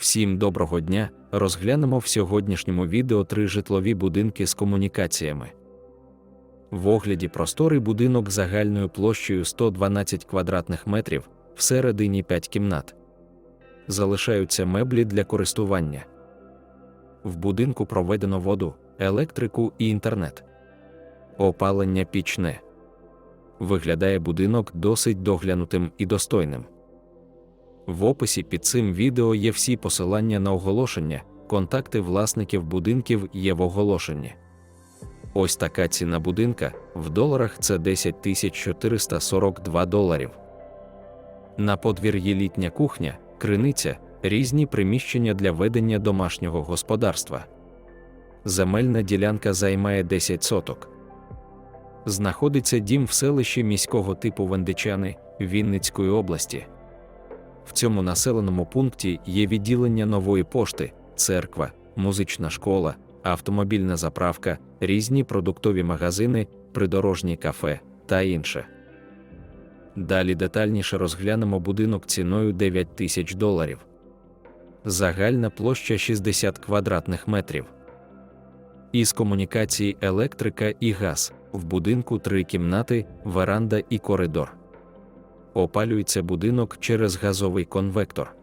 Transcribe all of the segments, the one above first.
Всім доброго дня! Розглянемо в сьогоднішньому відео три житлові будинки з комунікаціями. В огляді просторий будинок загальною площею 112 квадратних метрів, всередині 5 кімнат. Залишаються меблі для користування. В будинку проведено воду, електрику і інтернет. Опалення пічне. Виглядає будинок досить доглянутим і достойним. В описі під цим відео є всі посилання на оголошення, контакти власників будинків є в оголошенні. Ось така ціна будинка в доларах це 10 442 доларів. На подвір'ї літня кухня, криниця, різні приміщення для ведення домашнього господарства. Земельна ділянка займає 10 соток. Знаходиться дім в селищі міського типу Вендичани Вінницької області. В цьому населеному пункті є відділення нової пошти, церква, музична школа, автомобільна заправка, різні продуктові магазини, придорожні кафе та інше. Далі детальніше розглянемо будинок ціною 9 тисяч доларів. Загальна площа 60 квадратних метрів. Із комунікації електрика і газ. В будинку три кімнати, веранда і коридор опалюється будинок через газовий конвектор.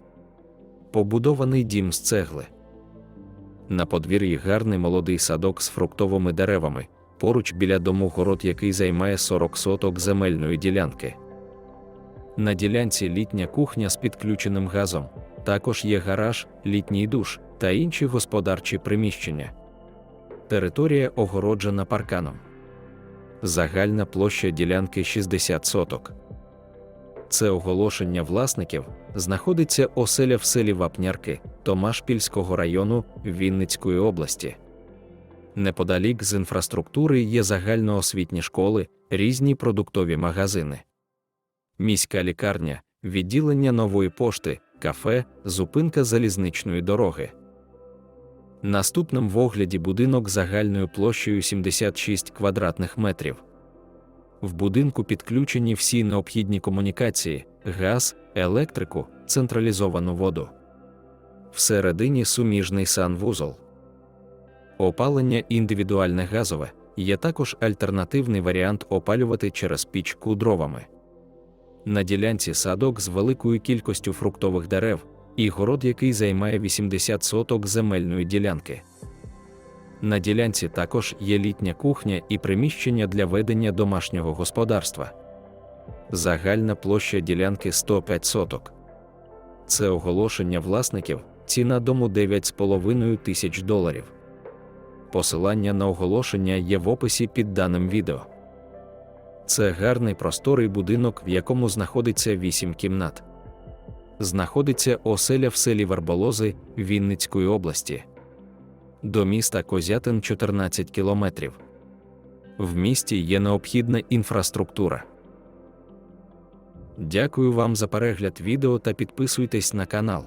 Побудований дім з цегли. На подвір'ї гарний молодий садок з фруктовими деревами, поруч біля дому город, який займає 40 соток земельної ділянки. На ділянці літня кухня з підключеним газом, також є гараж, літній душ та інші господарчі приміщення. Територія огороджена парканом. Загальна площа ділянки 60 соток це оголошення власників, знаходиться оселя в селі Вапнярки Томашпільського району Вінницької області. Неподалік з інфраструктури є загальноосвітні школи, різні продуктові магазини, міська лікарня, відділення нової пошти, кафе, зупинка залізничної дороги. Наступним в огляді будинок загальною площею 76 квадратних метрів. В будинку підключені всі необхідні комунікації, газ, електрику, централізовану воду. Всередині суміжний санвузол. Опалення індивідуальне газове є також альтернативний варіант опалювати через пічку дровами. На ділянці садок з великою кількістю фруктових дерев і город, який займає 80 соток земельної ділянки. На ділянці також є літня кухня і приміщення для ведення домашнього господарства. Загальна площа ділянки 105 соток. Це оголошення власників, ціна дому 9,5 тисяч доларів. Посилання на оголошення є в описі під даним відео. Це гарний просторий будинок, в якому знаходиться 8 кімнат. Знаходиться оселя в селі Верболози Вінницької області. До міста Козятин 14 кілометрів. В місті є необхідна інфраструктура. Дякую вам за перегляд відео та підписуйтесь на канал.